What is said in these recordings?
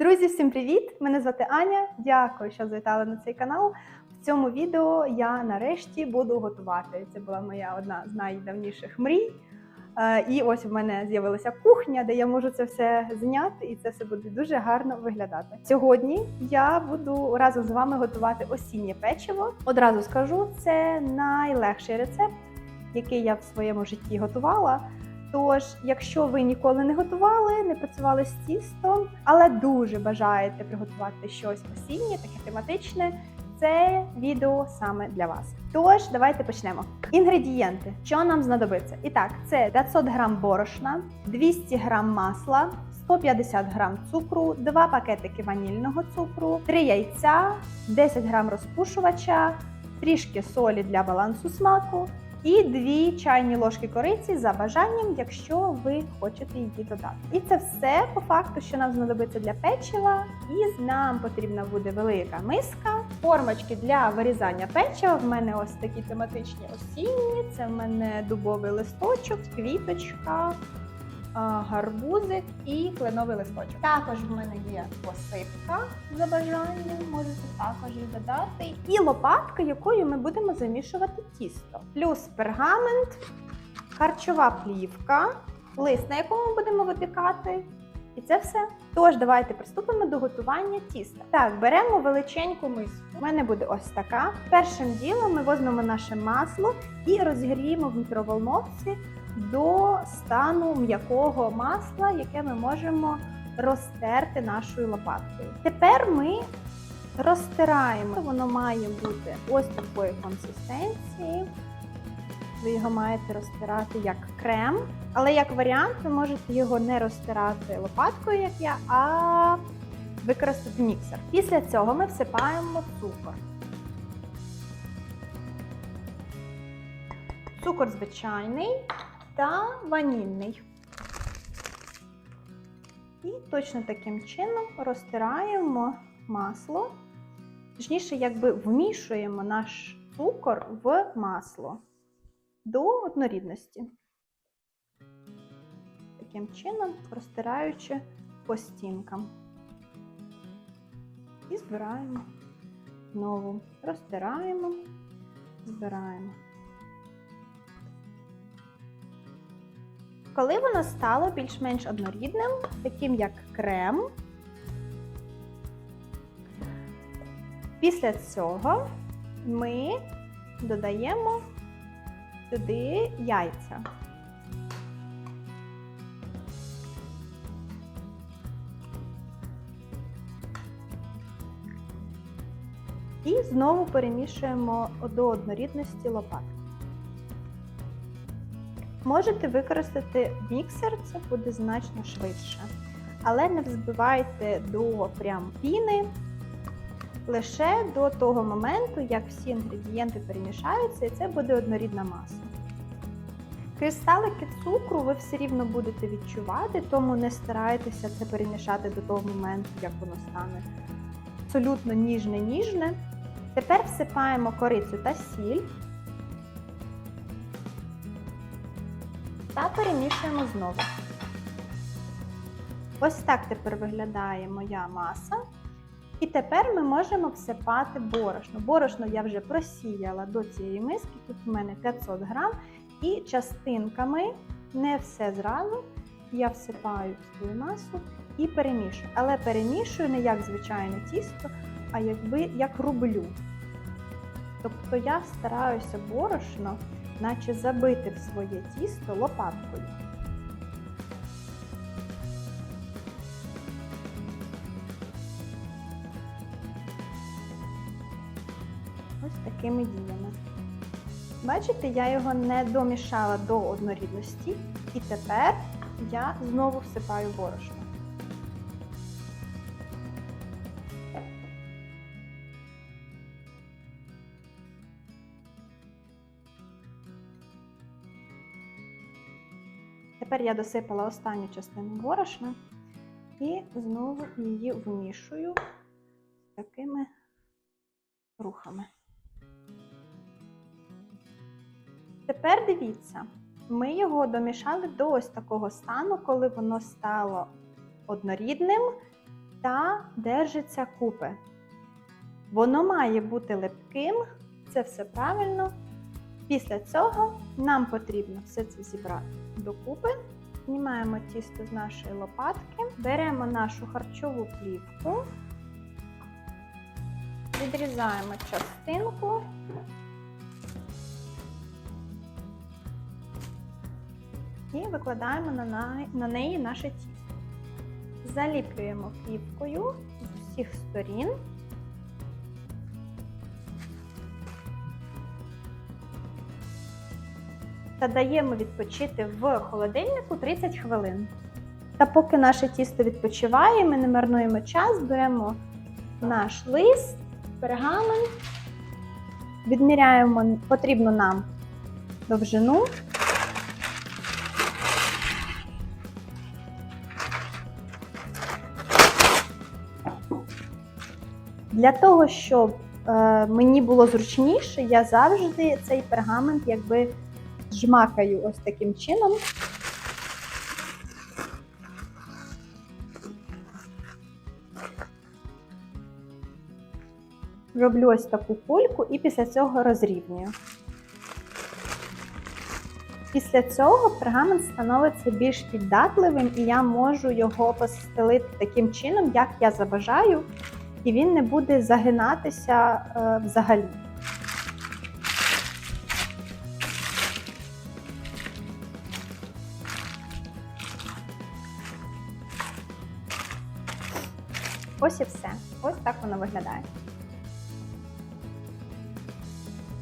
Друзі, всім привіт! Мене звати Аня. Дякую, що завітали на цей канал. В цьому відео я нарешті буду готувати. Це була моя одна з найдавніших мрій. Е, І ось в мене з'явилася кухня, де я можу це все зняти, і це все буде дуже гарно виглядати. Сьогодні я буду разом з вами готувати осіннє печиво. Одразу скажу, це найлегший рецепт, який я в своєму житті готувала. Тож, якщо ви ніколи не готували, не працювали з тістом, але дуже бажаєте приготувати щось осіннє, таке тематичне, це відео саме для вас. Тож, давайте почнемо. Інгредієнти, що нам знадобиться? І так, це 500 грам борошна, 200 грам масла, 150 грам цукру, 2 пакетики ванільного цукру, 3 яйця, 10 грам розпушувача, трішки солі для балансу смаку, і 2 чайні ложки кориці за бажанням, якщо ви хочете її додати. І це все по факту, що нам знадобиться для печива. І нам потрібна буде велика миска, формочки для вирізання печива. В мене ось такі тематичні осінні. Це в мене дубовий листочок, квіточка. Гарбузик і кленовий листочок. Також в мене є посипка за бажанням, можете також її додати. І лопатка, якою ми будемо замішувати тісто. Плюс пергамент, харчова плівка, лист, на якому ми будемо випікати. І це все. Тож, давайте приступимо до готування тіста. Так, беремо величеньку миску. У мене буде ось така. Першим ділом ми візьмемо наше масло і розігріємо в мікроволновці до стану м'якого масла, яке ми можемо розтерти нашою лопаткою. Тепер ми розтираємо. Воно має бути ось такої консистенції. Ви його маєте розтирати як крем, але як варіант, ви можете його не розтирати лопаткою, як я, а використати міксер. Після цього ми всипаємо цукор. Цукор звичайний та ванільний. І точно таким чином розтираємо масло, точніше, якби вмішуємо наш цукор в масло до однорідності. Таким чином розтираючи по стінкам. І збираємо знову. Розтираємо, збираємо. Коли воно стало більш-менш однорідним, таким як крем, після цього ми додаємо сюди яйця. І знову перемішуємо до однорідності лопатки. Можете використати міксер, це буде значно швидше. Але не взбивайте до прям піни, лише до того моменту, як всі інгредієнти перемішаються, і це буде однорідна маса. Кристалики цукру ви все рівно будете відчувати, тому не старайтеся це перемішати до того моменту, як воно стане абсолютно ніжне-ніжне. Тепер всипаємо корицю та сіль та перемішуємо знову. Ось так тепер виглядає моя маса. І тепер ми можемо всипати борошно. Борошно я вже просіяла до цієї миски, тут у мене 500 грам. І частинками, не все зразу, я всипаю в свою масу і перемішую. Але перемішую не як звичайне тісто, а якби як рублю. Тобто я стараюся борошно, наче забити в своє тісто лопаткою. Ось такими діями. Бачите, я його не домішала до однорідності, і тепер я знову всипаю борошно. Тепер я досипала останню частину борошна і знову її вмішую такими рухами. Тепер дивіться, ми його домішали до ось такого стану, коли воно стало однорідним та держиться купи. Воно має бути липким, це все правильно. Після цього нам потрібно все це зібрати докупи. Знімаємо тісто з нашої лопатки, беремо нашу харчову плівку, відрізаємо частинку. І викладаємо на, неї наше тісто. Заліплюємо плівкою з усіх сторін. Та даємо відпочити в холодильнику 30 хвилин. Та поки наше тісто відпочиває, ми не марнуємо час, беремо наш лист, пергамент, відміряємо потрібну нам довжину. Для того, щоб е, мені було зручніше, я завжди цей пергамент якби жмакаю ось таким чином. Роблю ось таку кульку і після цього розрівнюю. Після цього пергамент становиться більш піддатливим, і я можу його постелити таким чином, як я забажаю, і він не буде загинатися е, взагалі. Так воно виглядає.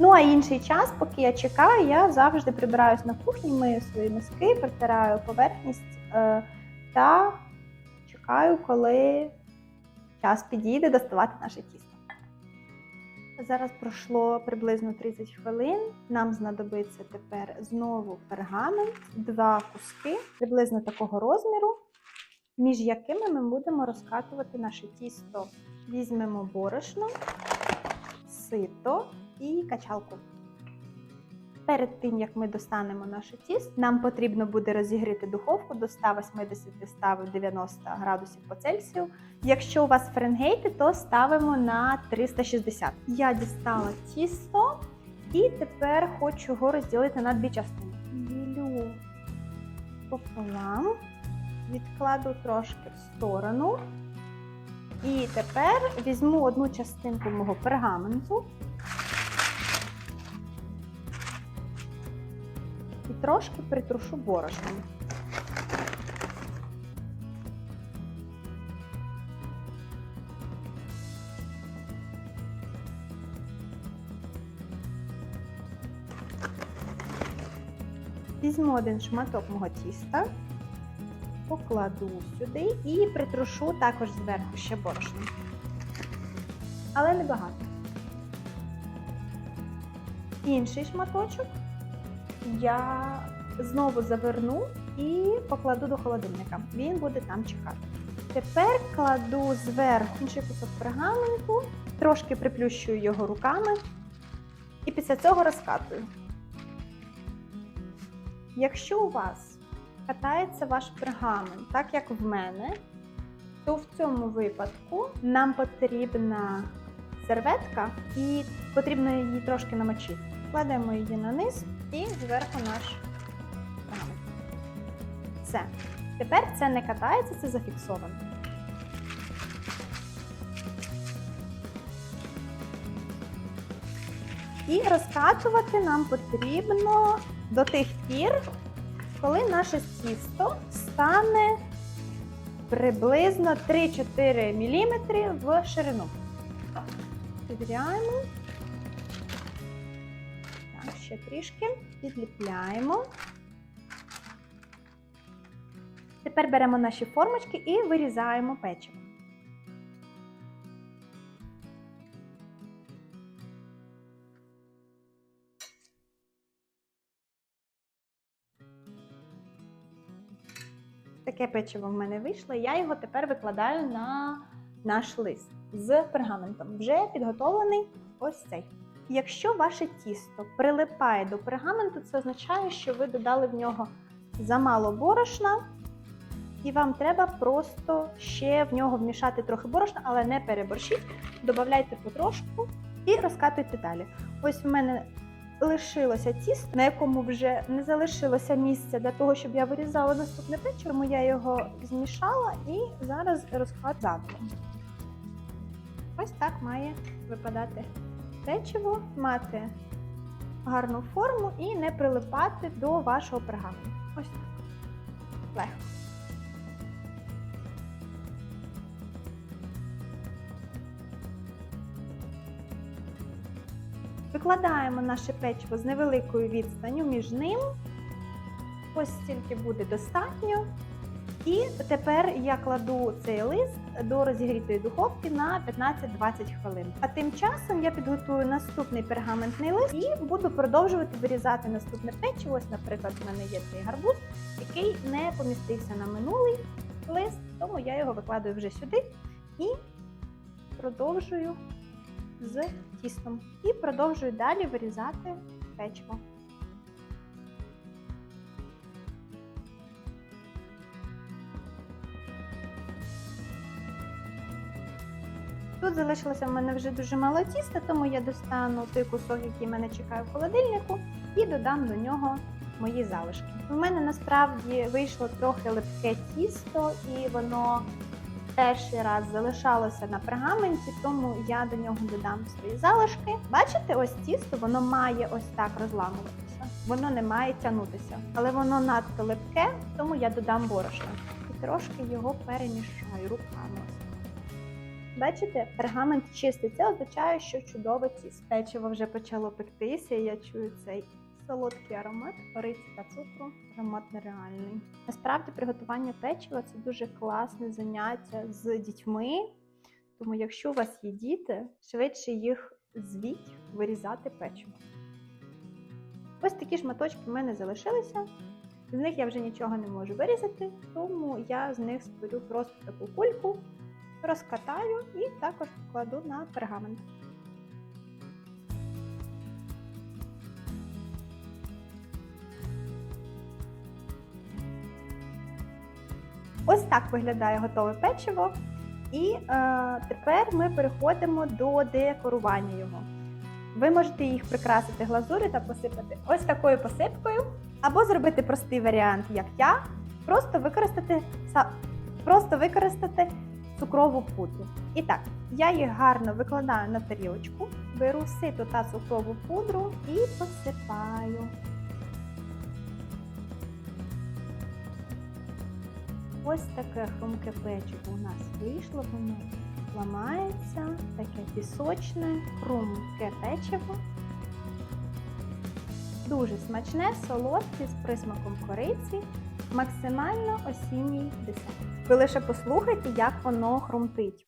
Ну, а інший час, поки я чекаю, я завжди прибираюсь на кухні, мию свої миски, протираю поверхність е, та чекаю, коли час підійде доставати наше тісто. Зараз пройшло приблизно 30 хвилин. Нам знадобиться тепер знову пергамент, два куски приблизно такого розміру між якими ми будемо розкатувати наше тісто. Візьмемо борошно, сито і качалку. Перед тим, як ми достанемо наше тісто, нам потрібно буде розігріти духовку до 180-190 градусів по Цельсію. Якщо у вас Фаренгейти, то ставимо на 360. Я дістала тісто і тепер хочу його розділити на дві частини. Ділю пополам відкладу трошки в сторону. І тепер візьму одну частинку мого пергаменту і трошки притрушу борошном. Візьму один шматок мого тіста покладу сюди і притрушу також зверху ще борошном. Але не багато. Інший шматочок я знову заверну і покладу до холодильника. Він буде там чекати. Тепер кладу зверху інший кусок пергаменту, трошки приплющую його руками і після цього розкатую. Якщо у вас катається ваш пергамент, так як в мене, то в цьому випадку нам потрібна серветка і потрібно її трошки намочити. Кладемо її на низ і зверху наш пергамент. Все. Тепер це не катається, це зафіксовано. І розкатувати нам потрібно до тих пір, коли наше тісто стане приблизно 3-4 мм в ширину. Підряємо. Так, ще трішки. Підліпляємо. Тепер беремо наші формочки і вирізаємо печиво. Таке печиво в мене вийшло, я його тепер викладаю на наш лист з пергаментом. Вже підготовлений ось цей. Якщо ваше тісто прилипає до пергаменту, це означає, що ви додали в нього замало борошна, І вам треба просто ще в нього вмішати трохи борошна, але не переборщіть. Додавайте потрошку і розкатуйте далі. Ось в мене лишилося тісто, на якому вже не залишилося місця для того, щоб я вирізала наступне. Тому я його змішала і зараз розкладу задом. Ось так має випадати печиво, мати гарну форму і не прилипати до вашого пергаменту. Ось так. Легко. Викладаємо наше печиво з невеликою відстанню між ним. Ось стільки буде достатньо. І тепер я кладу цей лист до розігрітої духовки на 15-20 хвилин. А тим часом я підготую наступний пергаментний лист і буду продовжувати вирізати наступне печиво. Ось, наприклад, в мене є цей гарбуз, який не помістився на минулий лист, тому я його викладаю вже сюди і продовжую з тістом. І продовжую далі вирізати печиво. Тут залишилося в мене вже дуже мало тіста, тому я достану той кусок, який мене чекає в холодильнику, і додам до нього мої залишки. У мене насправді вийшло трохи липке тісто, і воно перший раз залишалося на пергаменті, тому я до нього додам свої залишки. Бачите, ось тісто, воно має ось так розламуватися. Воно не має тягнутися, але воно надто липке, тому я додам борошна і трошки його перемішаю руками. Бачите, пергамент чистий. Це означає, що чудове тісто. Печиво вже почало пектися, і я чую цей солодкий аромат кориці та цукру. Аромат нереальний. Насправді приготування печива це дуже класне заняття з дітьми. Тому, якщо у вас є діти, швидше їх звіть вирізати печиво. Ось такі шматочки в мене залишилися. З них я вже нічого не можу вирізати, тому я з них створю просто таку кульку розкатаю і також покладу на пергамент. Ось так виглядає готове печиво. І е, тепер ми переходимо до декорування його. Ви можете їх прикрасити глазурі та посипати ось такою посипкою, або зробити простий варіант, як я, просто використати, просто використати цукрову пудру. І так, я їх гарно викладаю на тарілочку, беру ситу та цукрову пудру і посипаю. Ось таке хрумке печиво у нас вийшло, воно ламається, таке пісочне, хрумке печиво. Дуже смачне, солодке, з присмаком кориці, максимально осінній десерт. Ви лише послухайте, як воно хрумтить.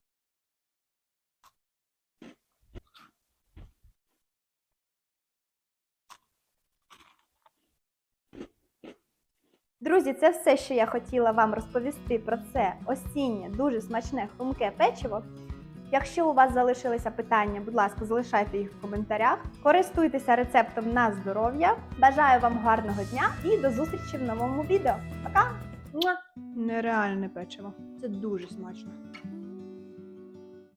Друзі, це все, що я хотіла вам розповісти про це осіннє, дуже смачне хрумке печиво. Якщо у вас залишилися питання, будь ласка, залишайте їх в коментарях. Користуйтеся рецептом на здоров'я. Бажаю вам гарного дня і до зустрічі в новому відео. Пока! Нереальне печиво. Це дуже смачно.